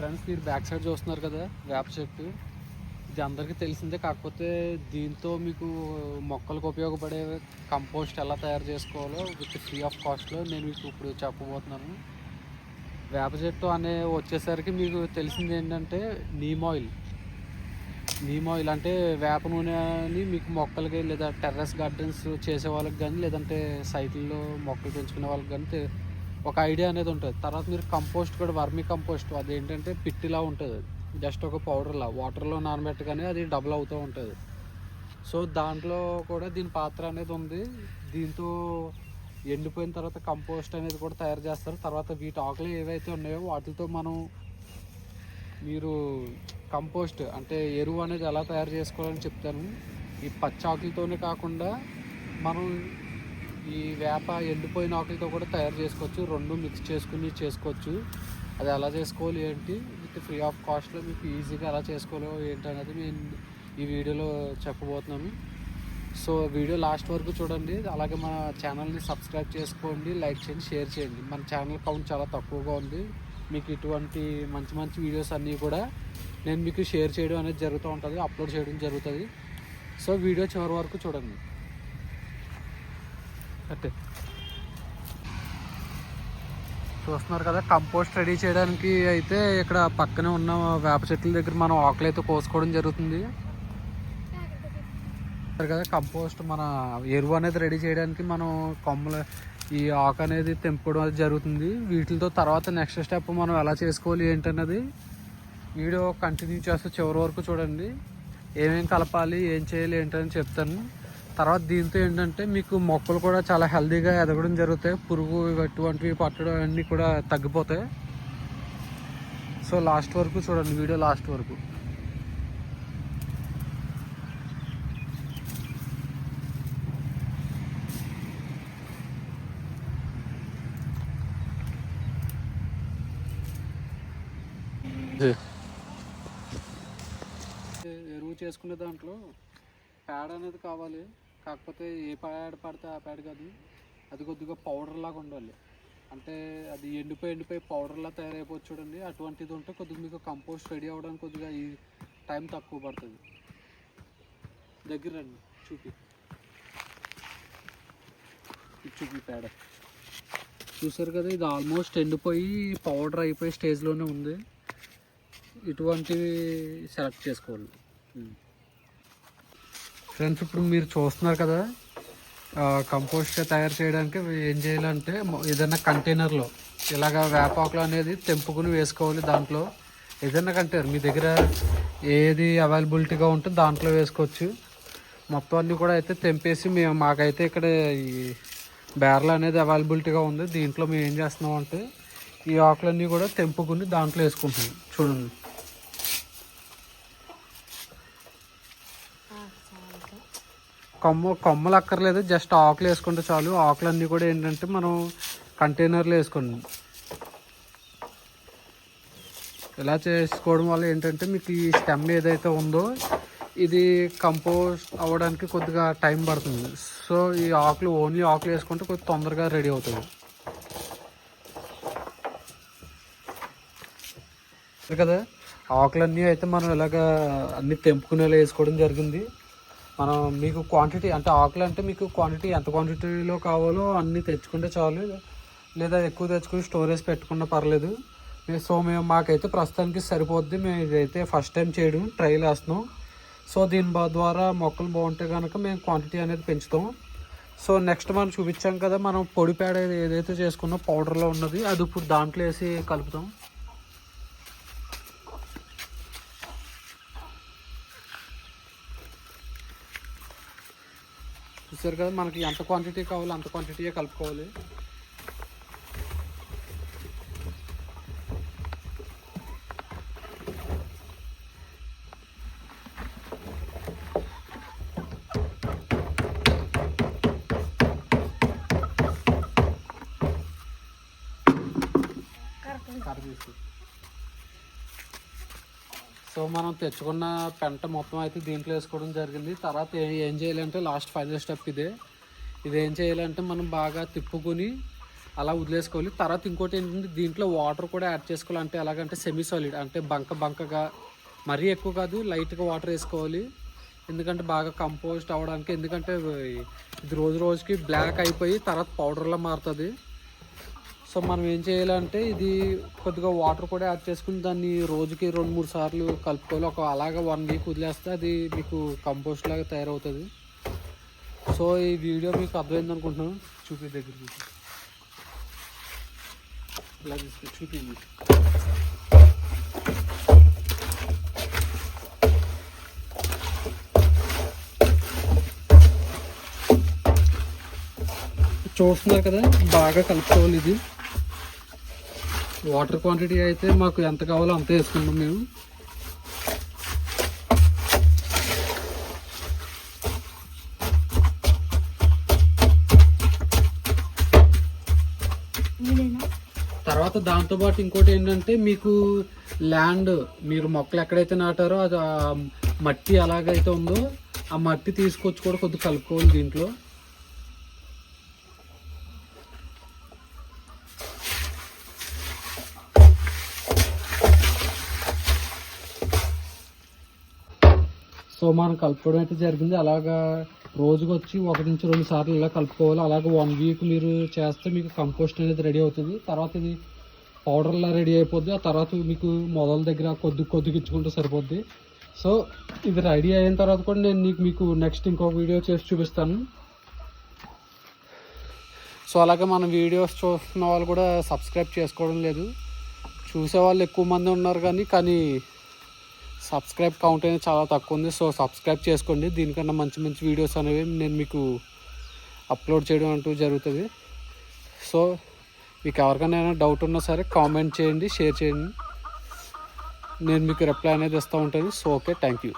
Friends మీరు back side చూస్తున్నారు కదా వేప చెట్టు. ఇది అందరికీ తెలిసిందే కాకపోతే దీంతో మీకు మొక్కలకు ఉపయోగపడే కంపోస్ట్ ఎలా తయారు చేసుకోవాలో విత్ ఫ్రీ ఆఫ్ కాస్ట్లో నేను మీకు ఇప్పుడు చెప్పబోతున్నాను. వేప చెట్టు అనే వచ్చేసరికి మీకు తెలిసింది ఏంటంటే నీమ్ ఆయిల్. నీమ్ ఆయిల్ అంటే వేప నూనె అని మీకు మొక్కలకి లేదా టెర్రస్ గార్డెన్స్ చేసే వాళ్ళకి కానీ లేదంటే సైకిల్లో మొక్కలు పెంచుకునే వాళ్ళకి కానీ ఒక ఐడియా అనేది ఉంటుంది. తర్వాత మీరు కంపోస్ట్ కూడా వర్మీ కంపోస్ట్ అది ఏంటంటే పిట్టిలా ఉంటుంది. జస్ట్ ఒక పౌడర్లా వాటర్లో నానబెట్టగానే అది డబుల్ అవుతూ ఉంటుంది. సో దాంట్లో కూడా దీని పాత్ర అనేది ఉంది. దీంతో ఎండిపోయిన తర్వాత కంపోస్ట్ అనేది కూడా తయారు చేస్తారు. తర్వాత వీటి ఆకులు ఏవైతే ఉన్నాయో వాటితో మనం మీరు కంపోస్ట్ అంటే ఎరువు అనేది ఎలా తయారు చేసుకోవాలని చెప్తాను. ఈ పచ్చి ఆకులతోనే కాకుండా మనం ఈ వేప ఎండిపోయిన ఆకులతో కూడా తయారు చేసుకోవచ్చు. రెండు మిక్స్ చేసుకుని చేసుకోవచ్చు. అది ఎలా చేసుకోవాలి ఏంటి? విత్ ఫ్రీ ఆఫ్ కాస్ట్లో మీకు ఈజీగా ఎలా చేసుకోవాలో ఏంటి అనేది నేను ఈ వీడియోలో చెప్పబోతున్నాను. సో వీడియో లాస్ట్ వరకు చూడండి. అలాగే మన ఛానల్ని సబ్స్క్రైబ్ చేసుకోండి. లైక్ చేయండి షేర్ చేయండి. మన ఛానల్ కౌంట్ చాలా తక్కువగా ఉంది. మీకు ఇటువంటి మంచి మంచి వీడియోస్ అన్నీ కూడా నేను మీకు షేర్ చేయడం అనేది జరుగుతూ ఉంటుంది అప్లోడ్ చేయడం జరుగుతుంది. సో వీడియో చివరి వరకు చూడండి. అట్టే చూస్తున్నారు కదా కంపోస్ట్ రెడీ చేయడానికి అయితే ఇక్కడ పక్కనే ఉన్న వేప చెట్ల దగ్గర మనం ఆకులు అయితే కోసుకోవడం జరుగుతుంది. కదా కంపోస్ట్ మన ఎరువు అనేది రెడీ చేయడానికి మనం కొమ్మలు ఈ ఆకు అనేది తెంపుకోవడం జరుగుతుంది. వీటితో తర్వాత నెక్స్ట్ స్టెప్ మనం ఎలా చేసుకోవాలి ఏంటన్నది వీడియో కంటిన్యూ చేస్తూ చివరి వరకు చూడండి. ఏమేం కలపాలి ఏం చేయాలి ఏంటని చెప్తాను. తర్వాత దీంతో ఏంటంటే మీకు మొక్కలు కూడా చాలా హెల్తీగా ఎదగడం జరుగుతాయి. పురుగు ఇటువంటివి పట్టడం అన్నీ కూడా తగ్గిపోతాయి. సో లాస్ట్ వరకు చూడండి వీడియో లాస్ట్ వరకు. ఎరువు చేసుకునే దాంట్లో పేడ అనేది కావాలి. కాకపోతే ఏ పేడ పడితే ఆ ప్యాడ్ కాదు. అది కొద్దిగా పౌడర్ లాగా ఉండాలి. అంటే అది ఎండిపోయి ఎండిపోయి పౌడర్లా తయారైపోవచ్చు చూడండి. అటువంటిది ఉంటే కొద్దిగా మీకు కంపోస్ట్ రెడీ అవ్వడానికి కొద్దిగా ఈ టైం తక్కువ పడుతుంది. దగ్గర రండి. చూపి. చూపి పేడ చూసారు కదా ఇది ఆల్మోస్ట్ ఎండిపోయి పౌడర్ అయిపోయి స్టేజ్లోనే ఉంది. ఇటువంటివి సెలెక్ట్ చేసుకోవాలి. ఫ్రెండ్స్ ఇప్పుడు మీరు చూస్తున్నారు కదా కంపోస్ట్ తయారు చేయడానికి ఏం చేయాలంటే ఏదైనా కంటైనర్లో ఇలాగ వేపాకులు అనేది తెంపుకుని వేసుకోవాలి దాంట్లో. ఏదైనా కంటైనర్ మీ దగ్గర ఏది అవైలబిలిటీగా ఉంటే దాంట్లో వేసుకోవచ్చు. మొత్తం అన్నీ కూడా అయితే తెంపేసి మేము మాకైతే ఇక్కడ ఈ బేర్లు అనేది అవైలబిలిటీగా ఉంది. దీంట్లో మేము ఏం చేస్తున్నాం అంటే ఈ ఆకులన్నీ కూడా తెంపుకుని దాంట్లో వేసుకుంటున్నాం. చూడండి. కొమ్మ కొమ్మలు అక్కర్లేదు జస్ట్ ఆకులు వేసుకుంటే చాలు. ఆకులన్నీ కూడా ఏంటంటే మనం కంటైనర్లో వేసుకోండి. ఇలా చేసుకోవడం వల్ల ఏంటంటే మీకు ఈ స్టెమ్ ఏదైతే ఉందో ఇది కంపోస్ట్ అవ్వడానికి కొద్దిగా టైం పడుతుంది. సో ఈ ఆకులు ఓన్లీ ఆకులు వేసుకుంటే కొద్ది తొందరగా రెడీ అవుతుంది కదా? ఆకులన్నీ అయితే మనం ఇలాగ అన్ని తెంపుకునేలా వేసుకోవడం జరిగింది. మనం మీకు క్వాంటిటీ అంటే ఆకులు అంటే మీకు క్వాంటిటీ ఎంత క్వాంటిటీలో కావాలో అన్నీ తెచ్చుకుంటే చాలు. లేదా ఎక్కువ తెచ్చుకుని స్టోరేజ్ పెట్టుకున్నా పర్లేదు. సో మేము మాకైతే ప్రస్తుతానికి సరిపోద్ది. మేము ఇదైతే ఫస్ట్ టైం చేయడం ట్రైల్ వేస్తున్నాం సో దీని బా- ద్వారా మొక్కలు బాగుంటే కనుక మేము క్వాంటిటీ అనేది పెంచుతాం. సో నెక్స్ట్ మనం చూపించాం కదా మనం పొడి పేడ ఏదైతే చేసుకున్నాం పౌడర్లో ఉన్నది అది ఇప్పుడు దాంట్లో వేసి కలుపుతాం. చూసారు కదా మనకి ఎంత క్వాంటిటీ కావాలో అంత క్వాంటిటీయే కలుపుకోవాలి. కరెక్ట్ సో మనం తెచ్చుకున్న పెంట మొత్తం అయితే దీంట్లో వేసుకోవడం జరిగింది. తర్వాత ఏం చేయాలంటే లాస్ట్ ఫైనల్ స్టెప్ ఇదే. ఇది ఏం చేయాలంటే మనం బాగా తిప్పుకొని అలా వదిలేసుకోవాలి. తర్వాత ఇంకోటి ఏంటంటే దీంట్లో వాటర్ కూడా యాడ్ చేసుకోవాలి. అంటే ఎలాగంటే సెమీ సాలిడ్ అంటే బంక బంకగా మరీ ఎక్కువ కాదు లైట్గా వాటర్ వేసుకోవాలి. ఎందుకంటే బాగా కంపోస్ట్ అవ్వడానికి ఎందుకంటే ఇది రోజు రోజుకి బ్లాక్ అయిపోయి తర్వాత పౌడర్లా మారుతుంది. సో మనం ఏం చేయాలంటే ఇది కొద్దిగా వాటర్ కూడా యాడ్ చేసుకుని దాన్ని రోజుకి రెండు మూడు సార్లు కలుపుకోవాలి. ఒక అలాగా వన్ వీక్ వదిలేస్తే అది మీకు కంపోస్ట్ లాగా తయారవుతుంది. సో ఈ వీడియో మీకు అర్థమైంది అనుకుంటున్నాను. చూపి దగ్గర చూపి ఇలా తీసుకు చూపింది చూస్తున్నారు కదా బాగా కలుపుకోవాలి ఇది. వాటర్ క్వాంటిటీ అయితే మాకు ఎంత కావాలో అంత వేసుకుంటాం మేము. తర్వాత దాంతోపాటు ఇంకోటి ఏంటంటే మీకు ల్యాండ్ మీరు మొక్కలు ఎక్కడైతే నాటారో అది మట్టి ఎలాగైతే ఉందో ఆ మట్టి తీసుకొచ్చి కూడా కొద్దిగా కలుపుకోవాలి దీంట్లో. సో మనం కలుపుకోవడం అయితే జరిగింది. అలాగా రోజుకి వచ్చి ఒకటి నుంచి రెండు సార్లు ఇలా కలుపుకోవాలి. అలాగే వన్ వీక్ మీరు చేస్తే మీకు కంపోస్ట్ అనేది రెడీ అవుతుంది. తర్వాత ఇది పౌడర్లా రెడీ అయిపోద్ది. ఆ తర్వాత మీకు మొదల దగ్గర కొద్ది కొద్దిగా ఇచ్చుకుంటే సరిపోద్ది. సో ఇది రెడీ అయిన తర్వాత కూడా నేను నీకు మీకు నెక్స్ట్ ఇంకొక వీడియో చేసి చూపిస్తాను. సో అలాగే మన వీడియోస్ చూస్తున్న వాళ్ళు కూడా సబ్స్క్రైబ్ చేసుకోవడం లేదు. చూసేవాళ్ళు ఎక్కువ మంది ఉన్నారు కానీ కానీ సబ్స్క్రైబ్ కౌంట్ అనేది చాలా తక్కువ ఉంది. సో సబ్స్క్రైబ్ చేసుకోండి. దీనికన్నా మంచి మంచి వీడియోస్ అనేవి నేను మీకు అప్లోడ్ చేయడం అంటూ జరుగుతుంది. సో మీకు ఎవరికైనా డౌట్ ఉన్నా సరే కామెంట్ చేయండి షేర్ చేయండి. నేను మీకు రిప్లై అనేది ఇస్తూ ఉంటుంది సో ఓకే థ్యాంక్ యూ